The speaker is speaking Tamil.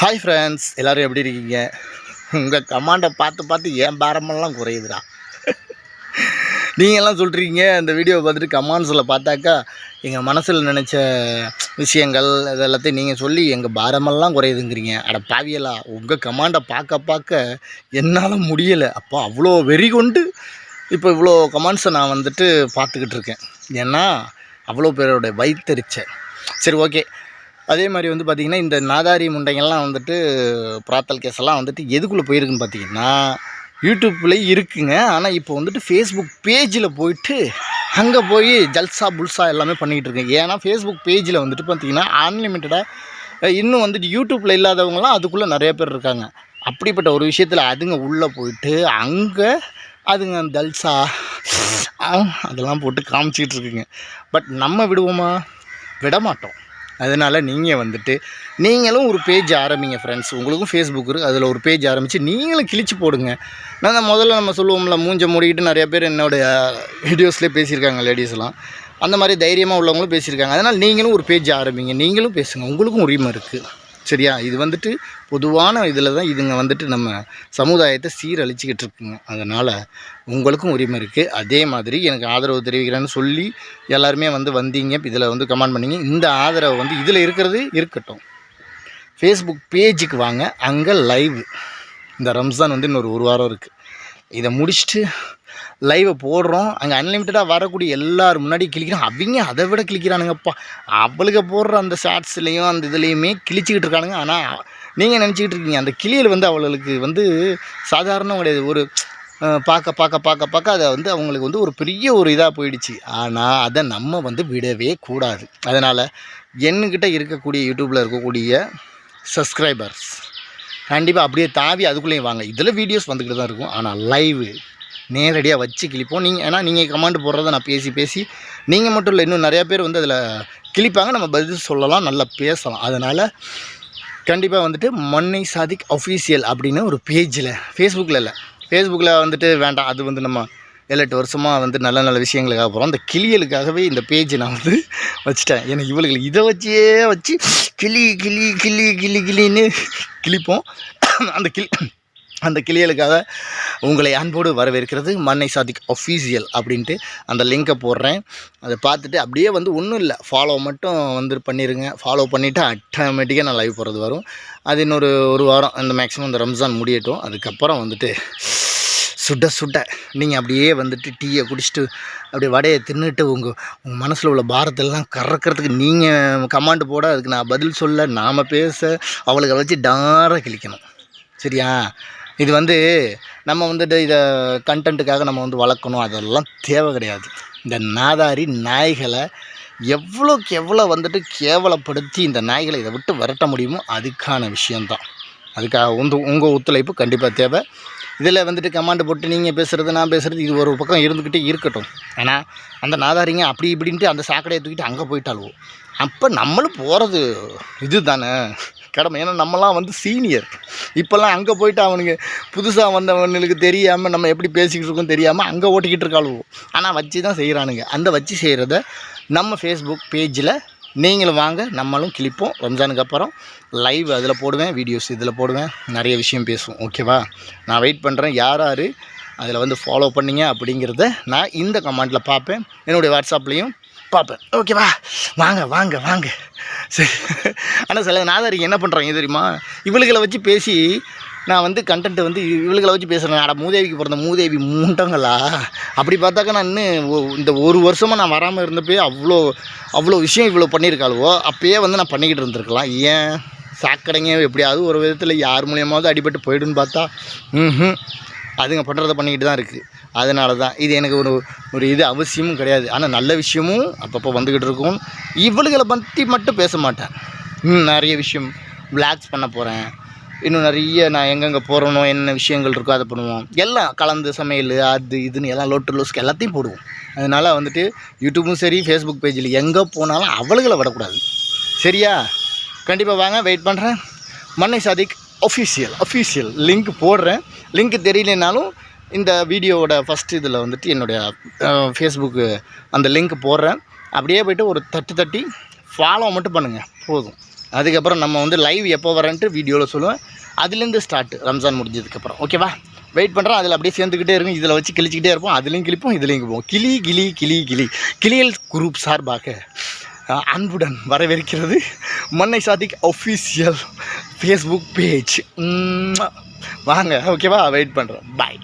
ஹாய் ஃப்ரெண்ட்ஸ் எல்லோரும் எப்படி இருக்கீங்க? உங்கள் கமாண்டை பார்த்து பார்த்து என் பாரமெல்லாம் குறையுதுடா. நீங்கள்லாம் சொல்கிறீங்க அந்த வீடியோவை பார்த்துட்டு கமாண்ட்ஸில் பார்த்தாக்கா எங்கள் மனசில் நினச்ச விஷயங்கள் இது எல்லாத்தையும் நீங்கள் சொல்லி எங்கள் பாரமெல்லாம் குறையுதுங்கிறீங்க. அட பாவியலா உங்கள் கமாண்டை பார்க்க பார்க்க என்னால் முடியலை. அப்போ அவ்வளோ வெறி கொண்டு இப்போ இவ்வளோ கமாண்ட்ஸை நான் வந்துட்டு பார்த்துக்கிட்டு இருக்கேன். ஏன்னா அவ்வளோ பேரோட வயிற்றுச்சேன் சரி ஓகே அதே மாதிரி வந்து பார்த்திங்கன்னா இந்த நாதாரி முண்டைங்கள்லாம் வந்துட்டு பிராத்தல் கேஸ் எல்லாம் வந்துட்டு எதுக்குள்ளே போயிருக்குன்னு பார்த்தீங்கன்னா யூடியூப்லேயும் இருக்குங்க. ஆனால் இப்போ வந்துட்டு ஃபேஸ்புக் பேஜில் போயிட்டு அங்கே போய் ஜல்சா புல்சா எல்லாமே பண்ணிக்கிட்டு இருக்கேன். ஏன்னா ஃபேஸ்புக் பேஜில் வந்துட்டு பார்த்தீங்கன்னா அன்லிமிட்டடாக இன்னும் வந்துட்டு யூடியூப்பில் இல்லாதவங்களாம் அதுக்குள்ளே நிறைய பேர் இருக்காங்க. அப்படிப்பட்ட ஒரு விஷயத்தில் அதுங்க உள்ளே போயிட்டு அங்கே அதுங்க ஜல்சா அதெல்லாம் போட்டு காமிச்சிக்கிட்டு இருக்குங்க. பட் நம்ம விடுவோமா? விட மாட்டோம் அதனால் நீங்கள் வந்துட்டு நீங்களும் ஒரு பேஜ் ஆரம்பிங்க ஃப்ரெண்ட்ஸ் உங்களுக்கும் ஃபேஸ்புக் இருக்குது அதில் ஒரு பேஜ் ஆரம்பித்து நீங்களும் கிழிச்சு போடுங்க. நான் முதல்ல நம்ம சொல்லுவோம்ல மூஞ்ச மூடிக்கிட்டு நிறைய பேர் என்னோடய வீடியோஸ்லேயே பேசியிருக்காங்க லேடிஸ்லாம் அந்த மாதிரி தைரியமாக உள்ளவங்களும் பேசியிருக்காங்க. அதனால் நீங்களும் ஒரு பேஜ் ஆரம்பிங்க. நீங்களும் பேசுங்க. உங்களுக்கும் உரிமை இருக்குது சரியா? இது வந்துட்டு பொதுவான இதில் தான் இதுங்க வந்துட்டு நம்ம சமுதாயத்தை சீரழிச்சிக்கிட்டு இருக்குங்க. அதனால் உங்களுக்கும் உரிமை இருக்குது அதே மாதிரி எனக்கு ஆதரவு தெரிவிக்கிறேன்னு சொல்லி எல்லாருமே வந்து வந்தீங்க. இதில் வந்து கமெண்ட் பண்ணிங்க. இந்த ஆதரவு வந்து இதில் இருக்கிறது இருக்கட்டும். ஃபேஸ்புக் பேஜுக்கு வாங்க. அங்கே லைவ் இந்த ரம்ஜான் வந்து இன்னொரு ஒரு வாரம் இருக்குது இதை முடிச்சுட்டு லைவை போடுறோம். அங்கே அன்லிமிட்டடாக வரக்கூடிய எல்லோரும் முன்னாடி கிளிக்கிறோம் அவங்க அதை விட கிளிக்கிறானுங்கப்பா அவளுக்கு போடுற அந்த ஷார்ட்ஸ்லேயும் அந்த இதுலேயுமே கிழிச்சிக்கிட்டு இருக்கானுங்க. ஆனால் நீங்கள் நினச்சிக்கிட்டு இருக்கீங்க. அந்த கிளியல் வந்து அவளுக்கு வந்து சாதாரணம் கிடையாது. ஒரு பார்க்க பார்க்க பார்க்க பார்க்க அதை வந்து அவங்களுக்கு வந்து ஒரு பெரிய ஒரு இதாக போயிடுச்சு. ஆனால் அதை நம்ம வந்து விடவே கூடாது. அதனால் என்கிட்ட இருக்கக்கூடிய யூடியூப்பில் இருக்கக்கூடிய சப்ஸ்கிரைபர்ஸ் கண்டிப்பாக அப்படியே தாவி அதுக்குள்ளேயும் வாங்க. இதில் வீடியோஸ் வந்துக்கிட்டு தான் இருக்கும். ஆனால் லைவு நேரடியாக வச்சு கிழிப்போம். நீங்கள் ஏன்னா நீங்கள் கமாண்ட் போடுறத நான் பேசி பேசி நீங்கள் மட்டும் இல்லை இன்னும் நிறையா பேர் வந்து அதில் கிழிப்பாங்க. நம்ம பதில் சொல்லலாம் நல்லா பேசலாம். அதனால் கண்டிப்பாக வந்துட்டு மண்ணை சாதிக் அஃபீஷியல் அப்படின்னு ஒரு பேஜில் ஃபேஸ்புக்கில் இல்லை. ஃபேஸ்புக்கில் வந்துட்டு வேண்டாம். அது வந்து நம்ம ஏழு எட்டு வருஷமாக வந்து நல்ல நல்ல விஷயங்களுக்காக போகிறோம் அந்த கிளியலுக்காகவே இந்த பேஜ் நான் வந்து வச்சுட்டேன். ஏன்னா இவளுக்கு இதை வச்சே வச்சு கிளி கிளி கிளி கிளி கிளின்னு கிழிப்போம் அந்த கிளி அந்த கிளியலுக்காக உங்களை அன்போடு வரவேற்கிறது மண்ணை சாதிக் அஃபீஷியல் அப்படின்ட்டு அந்த லிங்கை போடுறேன். அதை பார்த்துட்டு அப்படியே வந்து ஒன்றும் இல்லை. ஃபாலோ மட்டும் வந்து பண்ணிடுங்க ஃபாலோ பண்ணிவிட்டு ஆட்டோமேட்டிக்காக நான் லைவ் போகிறது வரும். அது இன்னொரு ஒரு வாரம். அந்த மேக்ஸிமம் இந்த ரம்ஜான் முடியட்டும். அதுக்கப்புறம் வந்துட்டு சுட சுட நீங்கள் அப்படியே வந்துட்டு டீயை குடிச்சிட்டு அப்படியே வடையை தின்னுட்டு உங்கள் உங்கள் மனசில் உள்ள பாரத்தெல்லாம் கறக்கிறதுக்கு நீங்கள் கமாண்டு போட அதுக்கு நான் பதில் சொல்ல நாம் பேச அவளுக்கு வச்சு டாராக கிழிக்கணும். சரியா? இது வந்து நம்ம வந்துட்டு இதை கண்டென்ட்டுக்காக நம்ம வந்து வளர்க்கணும் அதெல்லாம் தேவை கிடையாது. இந்த நாதாரி நாய்களை எவ்வளோக்கு எவ்வளோ வந்துட்டு கேவலப்படுத்தி இந்த நாய்களை இதை விட்டு விரட்ட முடியுமோ அதுக்கான விஷயந்தான் அதுக்காக உந்து உங்கள் ஒத்துழைப்பு கண்டிப்பாக தேவை. இதில் வந்துட்டு கமாண்டு போட்டு நீங்கள் பேசுகிறது நான் பேசுகிறது இது ஒரு பக்கம் இருந்துக்கிட்டே இருக்கட்டும். ஏன்னா அந்த நாதாரிங்க அப்படி இப்படின்ட்டு அந்த சாக்கடையை தூக்கிட்டு அங்கே போயிட்டாலும் அப்போ நம்மளும் போகிறது இது தானே கடமை. ஏன்னா நம்மலாம் வந்து சீனியர் இப்போல்லாம் அங்கே போயிட்டு அவனுங்க புதுசாக வந்தவனுக்கு தெரியாமல் நம்ம எப்படி பேசிக்கிட்டு இருக்கோம் தெரியாமல் அங்கே ஓட்டிக்கிட்டு இருக்காளுவோ. ஆனால் வச்சு தான் செய்கிறானுங்க அந்த வச்சு செய்கிறத நம்ம ஃபேஸ்புக் பேஜில் நீங்களும் வாங்க நம்மளும் கிளிப்போம். ரம்ஜானுக்கு அப்புறம் லைவ் அதில் போடுவேன் வீடியோஸ் இதில் போடுவேன். நிறைய விஷயம் பேசுவோம் ஓகேவா நான் வெயிட் பண்ணுறேன் யார் யார் அதில் வந்து ஃபாலோ பண்ணீங்க அப்படிங்கிறத நான் இந்த கமெண்ட்டில் பார்ப்பேன். என்னுடைய வாட்ஸ்அப்லேயும் பார்ப்பேன். ஓகேவா வாங்க வாங்க வாங்க. சரி. ஆனால் சில நாதாரிங்க என்ன பண்ணுறாங்க தெரியுமா? இவளுகளை வச்சு பேசி நான் வந்து கண்டென்ட் வந்து இவளுகளை வச்சு பேசுகிறேன் அட மூதேவிக்கு பிறந்த மூதேவி மூண்டங்களா? அப்படி பார்த்தாக்கா நான் இன்னும் இந்த ஒரு வருஷமாக நான் வராமல் இருந்தப்பயே அவ்வளோ அவ்வளோ விஷயம் இவ்வளோ பண்ணியிருக்காளுவோ அப்பயே வந்து நான் பண்ணிக்கிட்டு இருந்திருக்கலாம். ஏன்? சாக்கடைங்க எப்படியாவது ஒரு விதத்தில் யார் மூலியமாவது அடிபட்டு போயிடுன்னு பார்த்தா ம் அதுங்க பண்ணுறத பண்ணிக்கிட்டு தான் இருக்குது அதனால தான் இது எனக்கு ஒரு ஒரு இது அவசியமும் கிடையாது. ஆனால் நல்ல விஷயமும் அப்பப்போ வந்துக்கிட்டு இருக்கும். இவளுகளை பற்றி மட்டும் பேச மாட்டேன். நிறைய விஷயம் விளாக்ஸ் பண்ண போகிறேன் இன்னும் நிறைய நான் எங்கெங்கே போகிறனோ என்ன விஷயங்கள் இருக்கோ அதை பண்ணுவோம். எல்லாம் கலந்து சமையல் அது இதுன்னு எல்லாம் லோட்டு லோஸ்க்கு எல்லாத்தையும் போடுவோம். அதனால் வந்துட்டு யூடியூப்பும் சரி ஃபேஸ்புக் பேஜில் எங்கே போனாலும் அவளுகளை விடக்கூடாது. சரியா? கண்டிப்பாக வாங்க வெயிட் பண்ணுறேன் Mannai Sadiq official official link போடுறேன். லிங்க் தெரியலனாலும் இந்த வீடியோவோட ஃபஸ்ட் இதில் வந்துட்டு என்னுடைய ஃபேஸ்புக்கு அந்த லிங்க் போடுறேன். அப்படியே போயிட்டு ஒரு தட்டு தட்டி ஃபாலோ மட்டும் பண்ணுங்கள் போதும். அதுக்கப்புறம் நம்ம வந்து லைவ் எப்போ வரேன்ட்டு வீடியோவில் சொல்லுவேன். அதுலேருந்து ஸ்டார்ட் ரம்ஜான் முடிஞ்சதுக்கப்புறம். ஓகேவா வெயிட் பண்ணுறோம் அதில் அப்படியே சேர்ந்துக்கிட்டே இருக்கும். இதில் வச்சு கிழிச்சிக்கிட்டே இருப்போம் அதுலேயும் கிழிப்போம் இதுலேயும் கிழிப்போம். கிளி கிளி கிளி கிளி. கிளியல் குரூப் சார்பாக அன்புடன் வரவேற்கிறது Mannai Sadiq official Facebook page வாங்க ஓகேவா வெயிட் பண்ணுறோம் பாய்